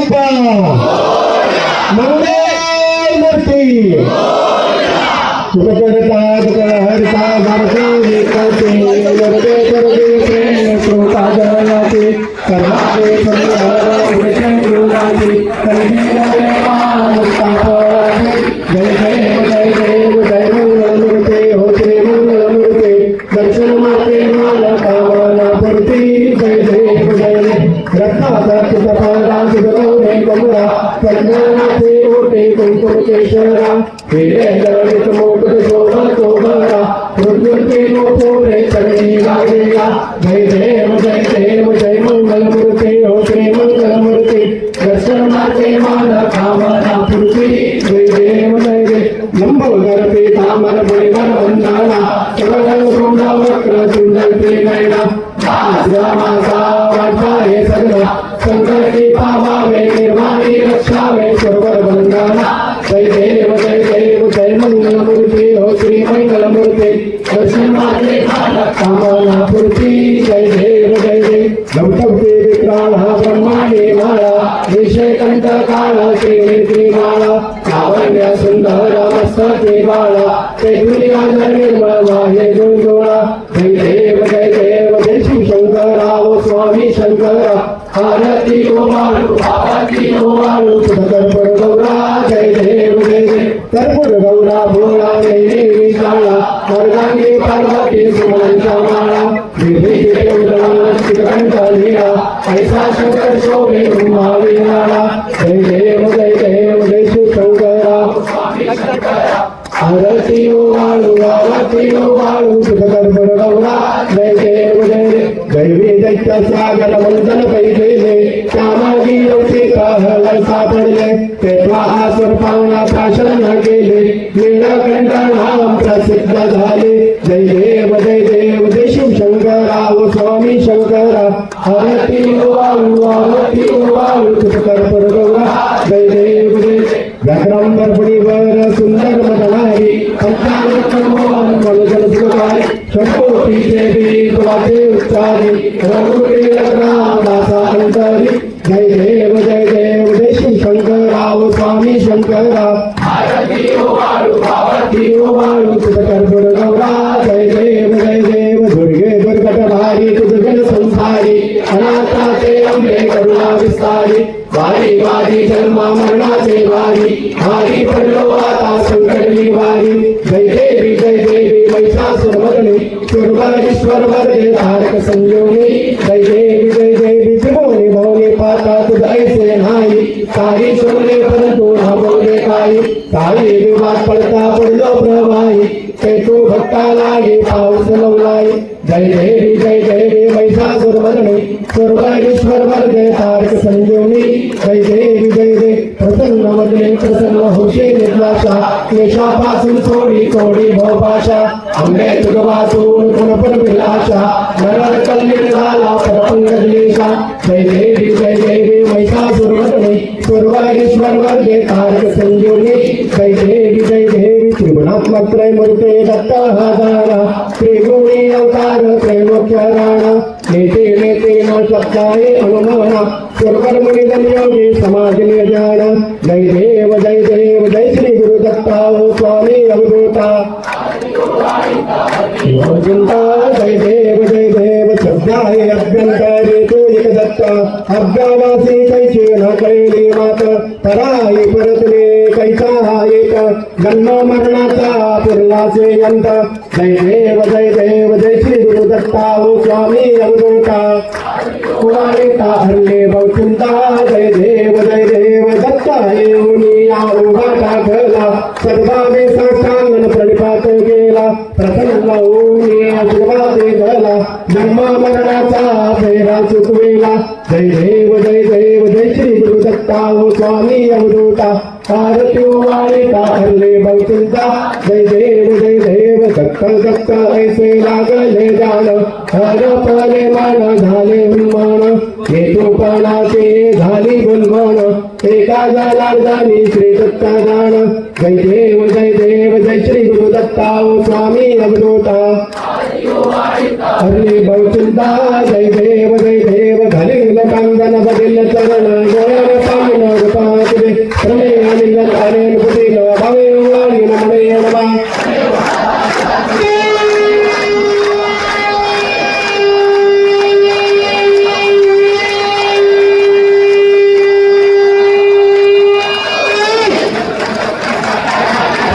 गणपती बाप्पा मंगल मूर्ती तुका करता तुका हरता भारती विकते वरदे பாபாவே வாணி ரக்ஷா सुख कर्पूर गौरा, जय देव जय देव दैवी दैत्य सागर वंदन पैलेले त्यामागी योती कहल सापडले. तेव्हा आसुर पावना प्राशन गेले. नीलकंठ नाम प्रसिद्ध झाले. जय देव जय देव, जय शिव शंकरा, ओ स्वामी शंकरा. आरती वाळू आरती वाळू सुख कर्पूर जय देव, जय व्याकरण दर्पणीवर शंकोटी देवी उच्चारी रघुकुटी राम दासा अंतरी जय देव जय देव जय स्वामी शंकरा आरती ओ वाळू तुझ कर्पूर गौरा जय देव जय देव दुर्गे दुर्गट भारी जन संसारी अनाथाचे अंबे करुणा विस्तारी वारी वारी जन्मा मरणाचे वारी वारी पडलो आता संकटली वारी जय देवी जय देवी महिषासुर मरणे सुरवारीश्वर वरदे तारक संयोनी जय देवी जय देवी त्रिभुवनी भवनी पाता तुझ ऐसे नाही सारी सोने परंतु ना बोलले काही काही विवाद पडता पडलो प्रवाही ते तू भक्ता लागे पाऊस लवलाय जय देवी मरणे सुरवारीश्वर तारक संयोनी जय देवी जय देवी प्रसन्न वदने प्रसन्न होशे निर्वाशा क्लेशापासून सोडी कोडी भवपाशा आंबे तुझ वाचून गुणपण विलाशा नरळ कल्लिक झाला परपंग दिलेशा जय देवी जय देवी महिषासुर वदने सुरवारीश्वर वरदे तारक संयोनी जय देवी जय देवी त्रिगुणात्मक त्रैमूर्ते दत्त हजारा त्रिगुणी अवतार त्रैलोक्य राणा नेते नेते, न शब्दाये अनुमाना स्वर्गर्मणि योगी समाज निर्जाण जय देव जय देव, जय श्री गुरु दत्ता ओ स्वामी अवधूता योगिंता जय देव जय देव, श्रद्धाये अभ्यंतरे तू एक दत्त अभ्यावासी कैसे न कैली मात पराई परतले कैसा एक जन्म मरणाचा पुरलाचे अंत जय देव जय देव जय श्री गुरु दत्ता ओ स्वामी अवधूता कुमारिता अवधूता आरती वाळिता हरले बहुचिंता जय देव जय देव दत्त दत्त ऐसे लागले जाण हर पले मन झाले उन्मान हेतूपणाचे झाली बुलबण एका जनार्दनी श्री दत्त जाण जय देव जय देव जय श्री गुरु दत्ता ओ स्वामी अवधूता जय देव जय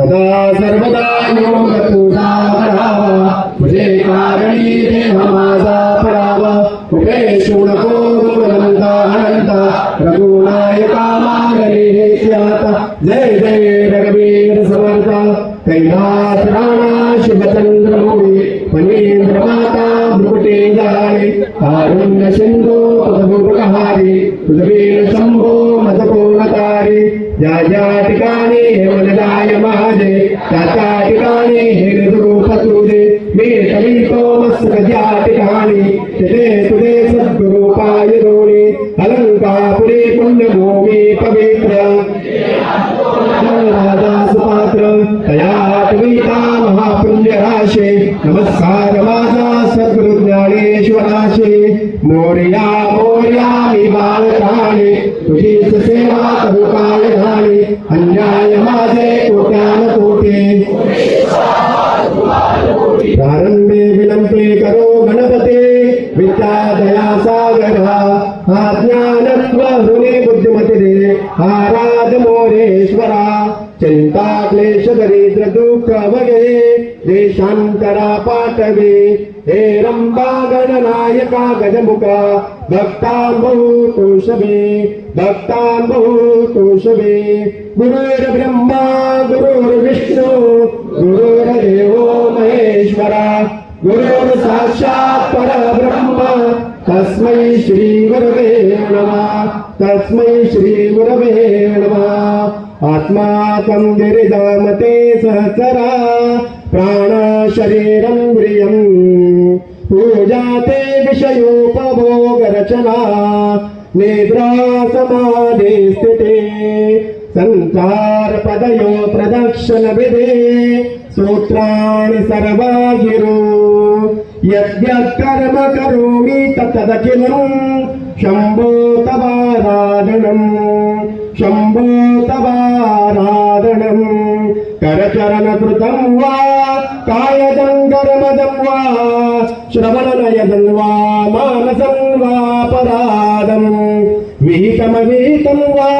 सदा सर्वदा योग तुझा भरावा तुझे कारणी देह माझा परावा। उपेशू नको गुणवंत अनंता। रघुनायका मागणे हे स्याता। जय जय रघुवीर समर्था। कैलास राणा शिवचंद्र मोळी फणींद्र माता भ्रुकुटे जाळे कारुण्य सिंधू पदभुकहारी तुझवीर शंभो मदकोणतारी ज्या ज्या ठिकाणी मनदाय माझे त्या त्या ठिकाणी हे रूप तुझे मी कवितो मस्तक ज्या ठिकाणी तिथे तुझे सद्गुरु पाय दोणी अलंकापुरी पुण्यभूमी पवित्र राजा सुपात्र तया कविता महापुण्य राशे नमस्कार యుద్ధమతిరే ఆరాధమోరేశ్వర చింతాక్లేశ దరిద్ర దుఃఖ వగే దేశాంతర పాఠవే హే రంభాగణనాయక గజముఖ భక్త తోషవే భక్త తోషవే గురుర్ బ్రహ్మా గురుర్ విష్ణు గురుర్ దేవో మహేశ్వర గురుర్ సాక్షాత్ పర బ్రహ్మ తస్మై శ్రీ గురువే నమః. తస్మై శ్రీ గురవే నమ ఆత్మా పందిరిదామతే సహసరా ప్రాణ శరీరం ప్రియం పూజాతే విషయోపభోగరచనా నిద్రా సమాధి స్థితే సంచార పదయో ప్రదక్షిణ విదే సూత్రాణి సర్వాగిరు యద్య కర్మ కరోమి తదఖిలం శంభో తవారాధనం. శంభో తవారాధనం. కరచరణ కృతం వా కాయదం కరమదం వా శ్రవణనయదం వా మానసం వా పరాదం విహితమవిహితం వా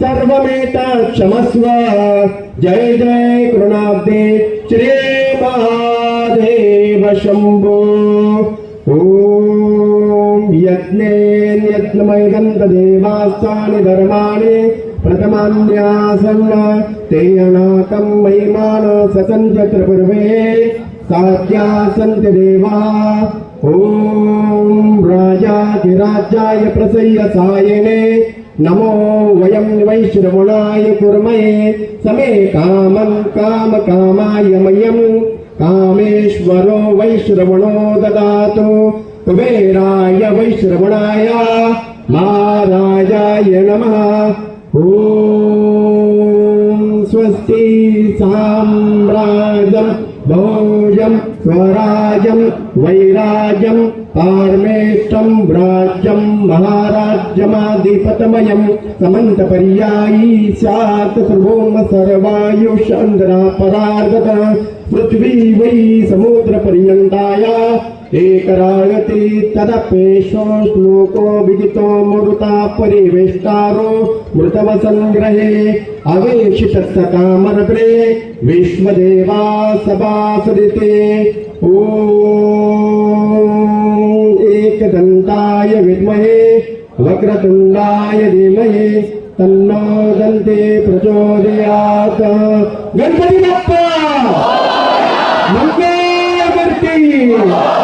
సర్వమేత క్షమస్వ జయ జయ కృణాబ్దే శ్రీ మహాదేవ శంభో. ఓం యజ్ఞే जय जय कृणाब्दे श्री महादेव शम्भो ॐ यज्ञेन यज्ञमयदन्तदेवास्तानि धर्माणि प्रथमान्यासन्न ते अनाकं महिमान ससन्त्यत्र पूर्वे साध्या सन्ति देवा ॐ राजाधिराजाय प्रसय्य सायने नमो वयं वैश्रवणाय कुर्महे समे कामं कामकामाय मह्यं कामेश्वरो वैश्रवणो ददातु कुबेराय वैश्रवणाय महाराजाय नमः ॐ स्वस्ति साम्राजं भोजं स्वराजं वैराजं पार्मेष्टं राज्यं महाराज्यमाधिपतमयं समन्तपर्यायी स्यात् सर्वोम सर्वायुषन्द्रा परार्गत पृथ्वी वै समुद्रपर्यन्ताया एकरायति तदपेशो श्लोको विदितो मरुता परिवेष्टारो मृतवसङ्ग्रहे अवेशितस्तकामरग्रे विश्वदेवा सभासदिते। ॐ एकदन्ताय विद्महे, वक्रतुण्डाय धीमहि, तन्नो दन्ते प्रचोदयात्। गणपती बाप्पा मंगलमूर्ती!